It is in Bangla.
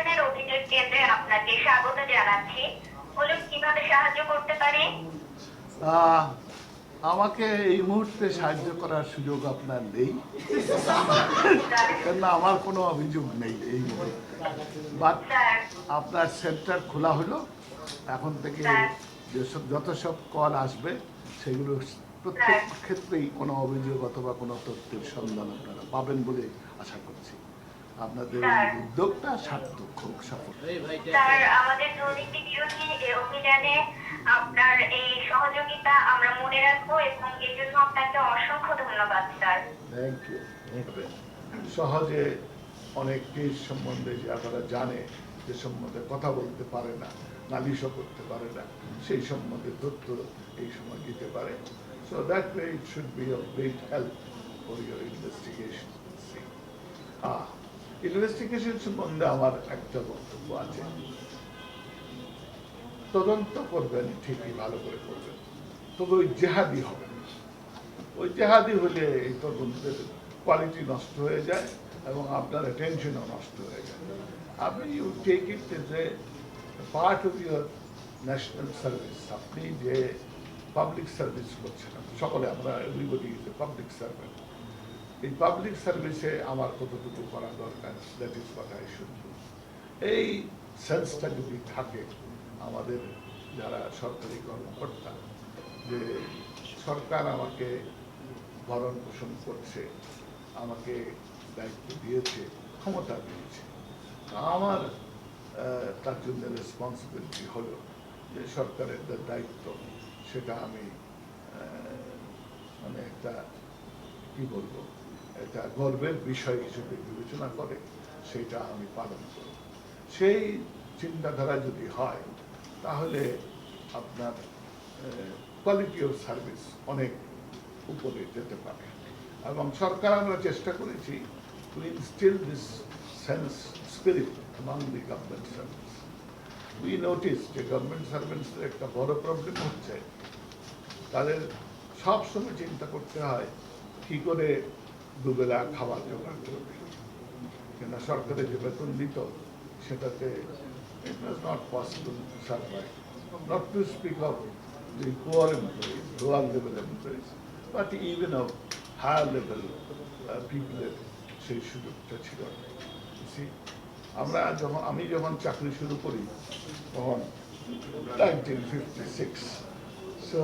প্রশাসনের অভিযোগ কেন্দ্রে আপনাকে স্বাগত জানাচ্ছি। বলুন কীভাবে সাহায্য করতে পারি? আমাকে এই মুহূর্তে সাহায্য করার সুযোগ আপনার নেই। কেননা আমার কোনো অভিযোগ নেই এই মুহূর্তে। বাট আপনার সেন্টার খোলা হলো। এখন থেকে যেসব যত সব কল আসবে সেগুলো প্রত্যেক ক্ষেত্রেই কোনো অভিযোগ অথবা কোনো তথ্যের সন্ধান আপনারা পাবেন বলে আশা করছি। আপনাদের উদ্যোগটা সার্থক হোক সফল স্যার আমাদের দুর্নীতি বিরোধী এই অভিযানে আপনার এই সহযোগিতা আমরা মনে রাখব এবং এর জন্য আপনাকে অসংখ্য ধন্যবাদ স্যার। থ্যাংক ইউ সহজে অনেক কেস সম্বন্ধে যারা জানে যে সম্বন্ধে কথা বলতে পারে না নালিশও করতে পারে না সেই সম্বন্ধে তথ্য এই সময় দিতে পারে। So that way it should be of great help for your investigation হ্যাঁ ইনভেস্টিগেশন সম্বন্ধে আমার একটা বক্তব্য আছে। তদন্ত করবেন ঠিকই ভালো করে করবেন তবে ওই জেহাদি হবে। ওই জেহাদি হলে এই তদন্তের কোয়ালিটি নষ্ট হয়ে যায় এবং আপনার অ্যাটেনশনও নষ্ট হয়ে যায়। আপনি you take it a part of your national service আপনি যে পাবলিক সার্ভিস করছেন, সকলে আমরা everybody is a public servant এই পাবলিক সার্ভিসে আমার কতটুকু করা দরকার দ্যাট ইজ শুড এই সেন্সটা যদি থাকে, আমাদের যারা সরকারি কর্মকর্তা, যে সরকার আমাকে ভরণ পোষণ করছে, আমাকে দায়িত্ব দিয়েছে, ক্ষমতা দিয়েছে আমার তার জন্য রেসপন্সিবিলিটি হলো যে সরকারের যে দায়িত্ব, সেটা আমি মানে একটা, কি বলব এটা গর্বের বিষয় হিসেবে বিবেচনা করে, সেটা আমি পালন করব। সেই চিন্তাধারা যদি হয়, তাহলে আপনার কোয়ালিটি অফ সার্ভিস অনেক উপরে যেতে পারে। এবং সরকার আমরা চেষ্টা করেছি to instil this sense spirit among the government service we notice যে গভর্নমেন্ট সার্ভেন্টসদের একটা বড় প্রবলেম হচ্ছে, তাদের সব সময় চিন্তা করতে হয়, কি করে দুবেলা খাবার জোগাড় করবে কেন সরকারের যে বেতন দিত, সেটাতে it was not possible to survive not to speak of the poor employees lower level employees but even of higher level পিপলের সেই সুযোগটা ছিল আমরা যখন, আমি যখন চাকরি শুরু করি, তখন নাইনটিন ফিফটি সিক্স সো